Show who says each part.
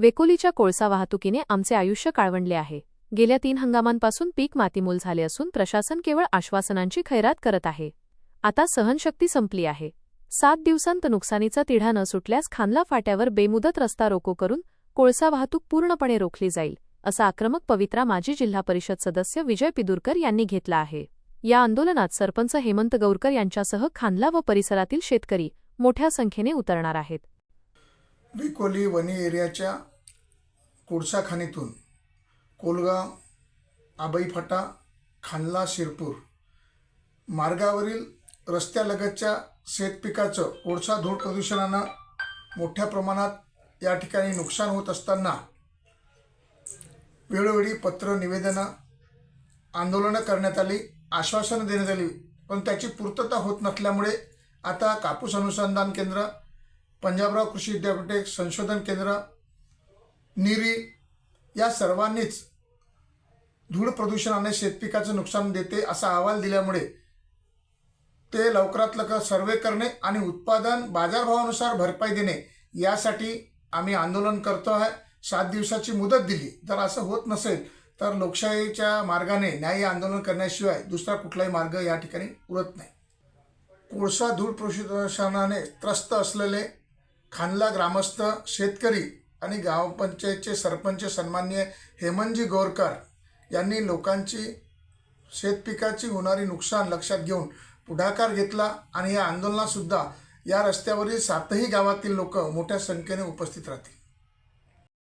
Speaker 1: वेकोलीच्या कोळसा वाहतुकीने आमचे आयुष्य काळवंडले आहे. गेल्या तीन हंगामांपासून पीक मातीमूल झाले असून प्रशासन केवळ आश्वासनांची खैरात करत आहे. आता सहनशक्ती संपली आहे. सात दिवसांत नुकसानीचा तिढा न सुटल्यास खानला फाट्यावर बेमुदत रस्ता रोको करून कोळसा वाहतूक पूर्णपणे रोखली जाईल असा आक्रमक पवित्रा माजी जिल्हा परिषद सदस्य विजय पिदुरकर यांनी घेतला आहे. या आंदोलनात सरपंच हेमंत गौरकर यांच्यासह खानला व परिसरातील शेतकरी मोठ्या संख्येने उतरणार आहेत.
Speaker 2: विकोली वनी एरियाच्या कोळसाखाणीतून कोलगाव आबईफाटा खानला शिरपूर. मार्गावरील रस्त्यालगतच्या शेतपिकाचं कोळसा धूळ प्रदूषणानं मोठ्या प्रमाणात या ठिकाणी नुकसान होत असताना वेळोवेळी पत्र निवेदनं आंदोलनं करण्यात आली आश्वासनं देण्यात आली. पण त्याची पूर्तता होत नसल्यामुळे आता कापूस अनुसंधान केंद्र पंजाबराव कृषी विद्यापीठ संशोधन केंद्र निरी या सर्वांनीच धूळ प्रदूषणाने शेतपिकाचं नुकसान देते असा अहवाल दिल्यामुळे ते लवकरात लवकर सर्वे करणे आणि उत्पादन बाजारभावानुसार भरपाई देणे यासाठी आम्ही आंदोलन करतो आहे. सात दिवसाची मुदत दिली. जर असं होत नसेल तर लोकशाहीच्या मार्गाने न्याय्य आंदोलन करण्याशिवाय दुसरा कुठलाही मार्ग या ठिकाणी उरत नाही. कोळसा धूळ प्रदूषणाने त्रस्त असलेले खानला ग्रामस्थ शेतकरी आणि गावपंचायतचे सरपंच सन्मान्य हेमनजी गोरकर यांनी लोकांची शेतपिकाची होणारी नुकसान लक्षात घेऊन पुढाकार घेतला आणि या आंदोलनातसुद्धा या रस्त्यावरील सातही गावातील लोक मोठ्या संख्येने उपस्थित राहतील.